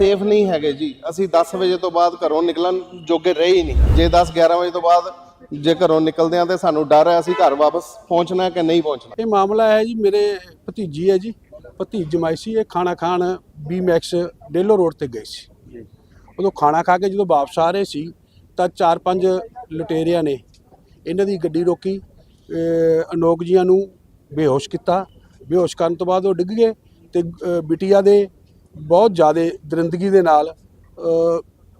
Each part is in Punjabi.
ਸੇਫ ਨਹੀਂ ਹੈਗੇ ਜੀ। ਅਸੀਂ 10 ਵਜੇ ਤੋਂ ਬਾਅਦ ਘਰੋਂ ਨਿਕਲਣ ਜੋਗੇ ਰਹੇ ਹੀ ਨਹੀਂ। ਜੇ 10 11 ਵਜੇ ਤੋਂ ਬਾਅਦ ਜੇ ਘਰੋਂ ਨਿਕਲਦੇ ਆ ਤੇ ਸਾਨੂੰ ਡਰ ਹੈ ਅਸੀਂ ਘਰ ਵਾਪਸ ਪਹੁੰਚਣਾ ਕਿ ਨਹੀਂ ਪਹੁੰਚਣਾ। ਇਹ ਮਾਮਲਾ ਹੈ ਜੀ, ਮੇਰੇ ਭਤੀਜੀ ਹੈ ਜੀ। ਭਤੀਜ ਜਮਾਈ ਸੀ ਇਹ ਖਾਣਾ ਖਾਣ ਬੀ ਮੈਕਸ ਡੇਲੋ ਰੋਡ ਤੇ ਗਏ ਸੀ। ਉਦੋਂ ਖਾਣਾ ਖਾ ਕੇ ਜਦੋਂ ਵਾਪਸ ਆ ਰਹੇ ਸੀ, ਤਾਂ ਚਾਰ ਪੰਜ ਲੁਟੇਰਿਆਂ ਨੇ ਇਹਨਾਂ ਦੀ ਗੱਡੀ ਰੋਕੀ। ਅਨੋਕ ਜੀਆਂ ਨੂੰ ਬੇਹੋਸ਼ ਕੀਤਾ। ਬੇਹੋਸ਼ ਕਰਨ ਤੋਂ ਬਾਅਦ ਉਹ ਡਿੱਗ ਗਏ ਤੇ ਬਿਟੀਆ ਦੇ ਬਹੁਤ ਜ਼ਿਆਦਾ ਦਰਿੰਦਗੀ ਦੇ ਨਾਲ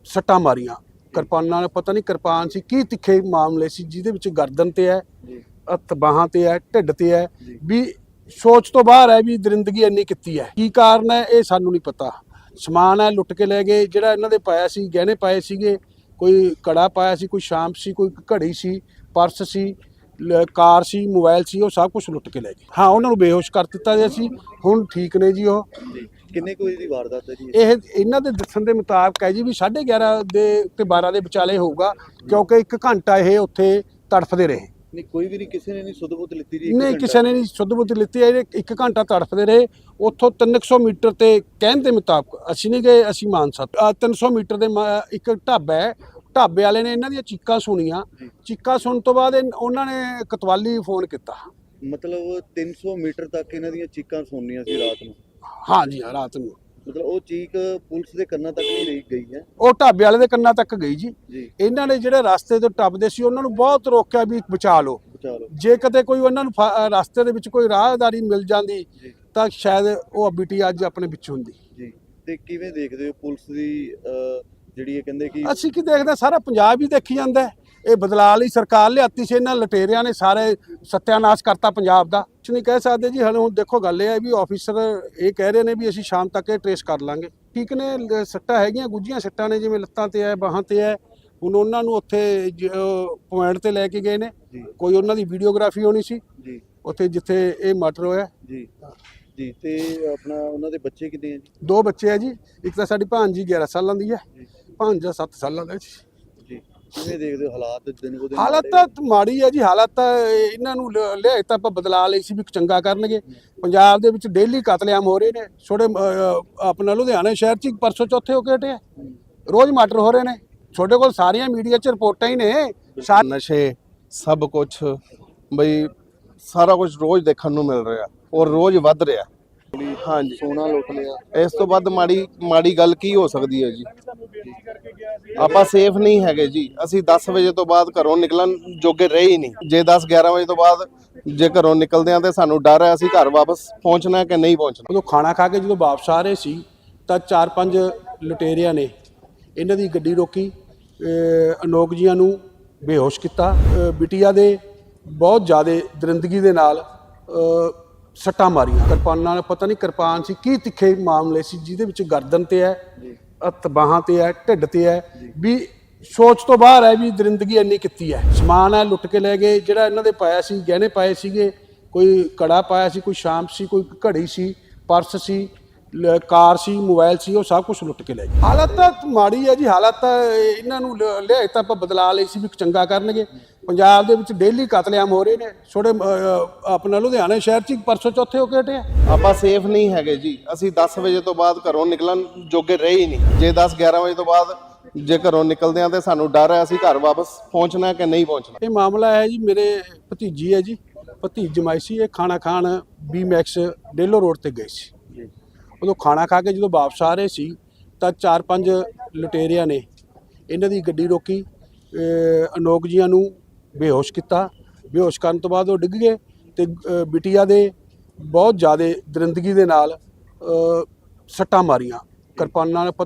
ਸੱਟਾਂ ਮਾਰੀਆਂ। ਕਿਰਪਾਨਾਂ ਨਾਲ ਪਤਾ ਨਹੀਂ ਕਿਰਪਾਨ ਸੀ ਕੀ ਤਿੱਖੇ ਮਾਮਲੇ ਸੀ ਜਿਹਦੇ ਵਿੱਚ ਗਰਦਨ ਤੇ ਹੈ ਹੱਥ ਬਾਹਾਂ ਤੇ ਹੈ ਢਿੱਡ ਤੇ ਹੈ ਵੀ ਸੋਚ ਤੋਂ ਬਾਹਰ ਹੈ ਵੀ ਦਰਿੰਦਗੀ ਇੰਨੀ ਕੀਤੀ ਹੈ। ਕੀ ਕਾਰਨ ਹੈ ਇਹ ਸਾਨੂੰ ਨਹੀਂ ਪਤਾ। ਸਮਾਨ ਹੈ ਲੁੱਟ ਕੇ ਲੈ ਗਏ ਜਿਹੜਾ ਇਹਨਾਂ ਦੇ ਪਾਇਆ ਸੀ ਗਹਿਣੇ ਪਾਏ ਸੀਗੇ ਕੋਈ ਕੜਾ ਪਾਇਆ ਸੀ ਕੋਈ ਸ਼ਾਂਪ ਸੀ ਕੋਈ ਘੜੀ ਸੀ ਪਰਸ ਸੀ ਕਾਰ ਸੀ ਮੋਬਾਈਲ ਸੀ ਉਹ ਸਭ ਕੁਝ ਲੁੱਟ ਕੇ ਲੈ ਗਏ। ਹਾਂ ਉਹਨਾਂ ਨੂੰ ਬੇਹੋਸ਼ ਕਰ ਦਿੱਤਾ ਗਿਆ ਸੀ ਹੁਣ ਠੀਕ ਨੇ ਜੀ ਉਹ। ਕਿੰਨੇ ਕੋਈ ਦੀ ਵਾਰਦਾਤ ਹੈ ਜੀ? ਇਹ ਇਹਨਾਂ ਦੇ ਦੱਸਣ ਦੇ ਮੁਤਾਬਕ ਹੈ ਜੀ ਵੀ 11:30 ਦੇ ਤੇ 12 ਦੇ ਵਿਚਾਲੇ ਹੋਊਗਾ ਕਿਉਂਕਿ 1 ਘੰਟਾ ਇਹ ਉੱਥੇ ਤੜਫਦੇ ਰਹੇ। ਨਹੀਂ ਕੋਈ ਵੀ ਨਹੀਂ ਕਿਸੇ ਨੇ ਨਹੀਂ ਸੁਧ ਬੁੱਧ ਲਿੱਤੀ ਜੀ ਇੱਕ ਨਹੀਂ। ਕਿਸੇ ਨੇ ਨਹੀਂ ਸ਼ੁੱਧ ਬੁੱਧ ਲਿੱਤੀ ਇਹ 1 ਘੰਟਾ ਤੜਫਦੇ ਰਹੇ। ਉੱਥੋਂ 300 ਮੀਟਰ ਤੇ ਕਹਿਣ ਦੇ ਮੁਤਾਬਕ ਅਸੀਂ ਨਹੀਂ ਗਏ ਅਸੀਂ ਮਾਨਸਾ ਅਹ 300 ਮੀਟਰ ਦੇ ਇੱਕ ਢਾਬਾ ਹੈ ਢਾਬੇ ਵਾਲੇ ਨੇ ਇਹਨਾਂ ਦੀਆਂ ਚੀਕਾਂ ਸੁਣੀਆਂ। ਚੀਕਾਂ ਸੁਣਨ ਤੋਂ ਬਾਅਦ ਉਹਨਾਂ ਨੇ ਕਤਵਾਲੀ ਫੋਨ ਕੀਤਾ। ਮਤਲਬ 300 ਮੀਟਰ ਤੱਕ ਇਹਨਾਂ ਦੀਆਂ ਚੀਕਾਂ ਸੁਣਨੀਆਂ ਸੀ ਰਾਤ ਨੂੰ? ਹਾਂ ਜੀ ਹਾਂ, ਰਾਤ ਨੂੰ। ਮਤਲਬ ਉਹ ਚੀਕ ਪੁਲਿਸ ਦੇ ਕੰਨਾਂ ਤੱਕ ਨਹੀਂ ਰਹੀ ਗਈ ਹੈ? ਉਹ ਢਾਬੇ ਵਾਲੇ ਦੇ ਕੰਨਾਂ ਤੱਕ ਗਈ ਜੀ। ਇਹਨਾਂ ਨੇ ਜਿਹੜੇ ਰਸਤੇ ਤੋਂ ਟੱਪਦੇ ਸੀ ਉਹਨਾਂ ਨੂੰ ਬਹੁਤ ਰੋਕਿਆ ਵੀ ਬਚਾ ਲਓ। ਜੇ ਕਦੇ ਕੋਈ ਉਹਨਾਂ ਨੂੰ ਰਸਤੇ ਦੇ ਵਿੱਚ ਕੋਈ ਰਾਹਦਾਰੀ ਮਿਲ ਜਾਂਦੀ ਤਾਂ ਸ਼ਾਇਦ ਉਹ ਬੀਟੀ ਅੱਜ ਆਪਣੇ ਵਿੱਚ ਹੁੰਦੀ। ਜੀ। ਤੇ ਕਿਵੇਂ ਦੇਖਦੇ ਹੋ ਪੁਲਿਸ ਦੀ ਜਿਹੜੀ ਇਹ ਕਹਿੰਦੇ ਕਿ ਅਸੀਂ ਕੀ ਦੇਖਦੇ ਹਾਂ, ਸਾਰਾ ਪੰਜਾਬ ਹੀ ਦੇਖੀ ਜਾਂਦਾ ਹੈ। ਇਹ ਬਦਲਾਅ ਲਈ ਸਰਕਾਰ ਲਿਆਤੀ ਸੀ ਇਹਨਾਂ ਲਟੇਰਿਆਂ ਨੇ ਸਾਰੇ ਸੱਤਿਆਨਾਸ਼ ਕਰਤਾ ਪੰਜਾਬ ਦਾ। ਕੁਛ ਨਹੀਂ ਕਹਿ ਸਕਦੇ ਜੀ ਹਲੇ ਹੁਣ ਦੇਖੋ ਗੱਲ ਇਹ ਹੈ ਵੀ ਆਫੀਸਰ ਇਹ ਕਹਿ ਰਹੇ ਨੇ ਵੀ ਅਸੀਂ ਸ਼ਾਮ ਤੱਕ ਇਹ ਟ੍ਰੇਸ ਕਰ ਲਾਂਗੇ। ਠੀਕ ਨੇ ਲ- ਸੱਟਾਂ ਹੈਗੀਆਂ ਗੁੱਜੀਆਂ ਸੱਟਾਂ ਨੇ ਜਿਵੇਂ ਲੱਤਾਂ ਤੇ ਹੈ ਬਾਹਾਂ ਤੇ ਹੈ। ਹੁਣ ਉਹਨਾਂ ਨੂੰ ਉੱਥੇ ਪੁਆਇੰਟ ਤੇ ਲੈ ਕੇ ਗਏ ਨੇ। ਜੀ। ਕੋਈ ਉਹਨਾਂ ਦੀ ਵੀਡੀਓਗ੍ਰਾਫੀ ਹੋਣੀ ਸੀ। ਜੀ। ਉੱਥੇ ਜਿੱਥੇ ਇਹ ਮਰਡਰ ਹੋਇਆ। ਜੀ। ਜੀ ਤੇ ਆਪਣਾ ਉਹਨਾਂ ਦੇ ਬੱਚੇ ਕਿੰਨੇ ਆ ਜੀ? ਦੋ ਬੱਚੇ ਆ ਜੀ। ਇੱਕ ਤਾਂ ਸਾਡੀ ਭਾਂਜੀ 11 ਸਾਲਾਂ ਦੀ ਹੈ। ਜੀ। ਭਾਂਜਾ 7 ਸਾਲਾਂ ਦਾ ਜੀ। ਜੀ। ਕਿਵੇਂ ਦੇਖਦੇ ਹੋ ਹਾਲਾਤ ਦਿਨ ਕੋ ਦਿਨ ਹਾਲਤ ਮਾੜੇ? ਤਾਂ ਮਾੜੀ ਹੈ ਜੀ ਹਾਲਤ ਤਾਂ ਇਹਨਾਂ ਨੂੰ ਲ- ਲਿਆਏ ਤਾਂ ਆਪਾਂ ਬਦਲਾ ਲਈ ਸੀ ਵੀ ਚੰਗਾ ਕਰਨਗੇ। ਪੰਜਾਬ ਦੇ ਵਿੱਚ ਡੇਲੀ ਕਤਲੇਆਮ ਹੋ ਰਹੇ ਨੇ। ਛੋੜੇ ਆਪਣਾ ਲੁਧਿਆਣਾ ਸ਼ਹਿਰ ਚ ਹੀ ਪਰਸੋਂ ਚੌਥੇ ਹੋ ਕੇ ਹਟੇ ਆ। ਰੋਜ਼ ਮਰਡਰ ਹੋ ਰਹੇ ਨੇ। ਛੋਡੇ ਕੋਲ ਸਾਰੀਆਂ ਮੀਡੀਆ 'ਚ ਰਿਪੋਰਟਾਂ ਹੀ ਨੇ। ਸਾ- ਨਸ਼ੇ ਸਭ ਕੁਝ ਬਈ ਸਾਰਾ ਕੁਝ ਰੋਜ਼ ਦੇਖਣ ਨੂੰ ਮਿਲ ਰਿਹਾ ਔਰ ਰੋਜ਼ ਵੱਧ ਰਿਹਾ। ਹਾਂਜੀ। ਸੋਨਾ ਲੁੱਟ ਲਿਆ। ਇਸ ਤੋਂ ਵੱਧ ਮਾੜੀ ਮਾੜੀ ਗੱਲ ਕੀ ਹੋ ਸਕਦੀ ਹੈ ਜੀ। ਆਪਾਂ ਸੇਫ ਨਹੀਂ ਹੈਗੇ ਜੀ। ਅਸੀਂ 10 ਵਜੇ ਤੋਂ ਬਾਅਦ ਘਰੋਂ ਨਿਕਲਣ ਜੋਗੇ ਰਹੇ ਹੀ ਨਹੀਂ। ਜੇ 10 11 ਵਜੇ ਤੋਂ ਬਾਅਦ ਜੇ ਘਰੋਂ ਨਿਕਲਦੇ ਆ ਤੇ ਸਾਨੂੰ ਡਰ ਹੈ, ਅਸੀਂ ਘਰ ਵਾਪਸ ਪਹੁੰਚਣਾ ਕਿ ਨਹੀਂ ਪਹੁੰਚਣਾ? ਉਦੋਂ ਖਾਣਾ ਖਾ ਕੇ ਜਦੋਂ ਵਾਪਸ ਆ ਰਹੇ ਸੀ, ਤਾਂ ਚਾਰ ਪੰਜ ਲੁਟੇਰਿਆਂ ਨੇ ਇਹਨਾਂ ਦੀ ਗੱਡੀ ਰੋਕੀ। ਅਨੋਕ ਜੀਆਂ ਨੂੰ ਬੇਹੋਸ਼ ਕੀਤਾ। ਅਹ ਬਿਟੀਆ ਦੇ ਬਹੁਤ ਜ਼ਿਆਦਾ ਦਰਿੰਦਗੀ ਦੇ ਨਾਲ ਸੱਟਾਂ ਮਾਰੀਆਂ। ਕਿਰਪਾਨਾਂ ਨਾਲ, ਪਤਾ ਨਹੀਂ ਕਿਰਪਾਨ ਸੀ, ਕੀ ਤਿੱਖੇ ਮਾਮਲੇ ਸੀ, ਜਿਹਦੇ ਵਿੱਚ ਗਰਦਨ ਤੇ ਹੈ। ਹੱਥ ਬਾਹਾਂ ਤੇ ਹੈ, ਢਿੱਡ ਤੇ ਹੈ, ਵੀ ਸੋਚ ਤੋਂ ਬਾਹਰ ਹੈ ਵੀ ਦਰਿੰਦਗੀ ਇੰਨੀ ਕੀਤੀ ਹੈ। ਸਮਾਨ ਹੈ, ਲੁੱਟ ਕੇ ਲੈ ਗਏ, ਜਿਹੜਾ ਇਹਨਾਂ ਦੇ ਪਾਇਆ ਸੀ, ਗਹਿਣੇ ਪਾਏ ਸੀਗੇ, ਕੋਈ ਕੜਾ ਪਾਇਆ ਸੀ, ਕੋਈ ਸ਼ਾਮ ਸੀ, ਕੋਈ ਘੜੀ ਸੀ, ਪਰਸ ਸੀ ਕਾਰ ਸੀ, ਮੋਬਾਈਲ ਸੀ, ਉਹ ਸਭ ਕੁਝ ਲੁੱਟ ਕੇ ਲੈ ਗਏ। ਹਾਲਤ ਤਾਂ ਮਾੜੀ ਹੈ ਜੀ, ਹਾਲਤ ਤਾਂ ਇਹਨਾਂ ਨੂੰ ਲ- ਲਿਆਏ ਤਾਂ ਆਪਾਂ ਬਦਲਾ ਲਈ ਸੀ ਵੀ ਚੰਗਾ ਕਰਨਗੇ। ਪੰਜਾਬ ਦੇ ਵਿੱਚ ਡੇਲੀ ਕਤਲੇਆਮ ਹੋ ਰਹੇ ਨੇ। ਛੋੜੇ ਆਪਣਾ ਲੁਧਿਆਣਾ ਸ਼ਹਿਰ ਚ ਪਰਸੋਂ ਚੌਥੇ ਹੋ ਕੇ ਹਟੇ ਆਪਾਂ ਸੇਫ ਨਹੀਂ ਹੈਗੇ ਜੀ। ਅਸੀਂ 10 ਵਜੇ ਤੋਂ ਬਾਅਦ ਘਰੋਂ ਨਿਕਲਣ ਜੋਗੇ ਰਹੇ ਹੀ ਨਹੀਂ। ਜੇ 10 11 ਵਜੇ ਤੋਂ ਬਾਅਦ ਜੇ ਘਰੋਂ ਨਿਕਲਦੇ ਆ ਤੇ ਸਾਨੂੰ ਡਰ ਹੈ ਅਸੀਂ ਘਰ ਵਾਪਸ ਪਹੁੰਚਣਾ ਕਿ ਨਹੀਂ ਪਹੁੰਚਣਾ? ਇਹ ਮਾਮਲਾ ਹੈ ਜੀ ਮੇਰੇ ਭਤੀਜੀ ਹੈ ਜੀ। ਭਤੀਜ ਜਮਾਈ ਸੀ ਇਹ ਖਾਣਾ ਖਾਣ ਬੀ ਮੈਕਸ ਡੇਲੋ ਰੋਡ ਤੇ ਗਏ ਸੀ। ਉਦੋਂ ਖਾਣਾ ਖਾ ਕੇ ਜਦੋਂ ਵਾਪਸ ਆ ਰਹੇ ਸੀ ਤਾਂ ਚਾਰ ਪੰਜ ਲੁਟੇਰਿਆਂ ਨੇ ਇਹਨਾਂ ਦੀ ਗੱਡੀ ਰੋਕੀ। ਅਨੋਖ ਜੀਆਂ ਨੂੰ ਬੇਹੋਸ਼ ਕੀਤਾ। ਬੇਹੋਸ਼ ਕਰਨ ਤੋਂ ਬਾਅਦ ਉਹ ਡਿੱਗ ਗਏ ਤੇ, ਅਹ, ਬਿਟੀਆ ਦੇ ਬਹੁਤ ਜ਼ਿਆਦਾ ਦਰਿੰਦਗੀ ਦੇ ਨਾਲ ਸੱਟਾਂ ਮਾਰੀਆਂ। ਕਿਰਪਾਨਾਂ ਨਾਲ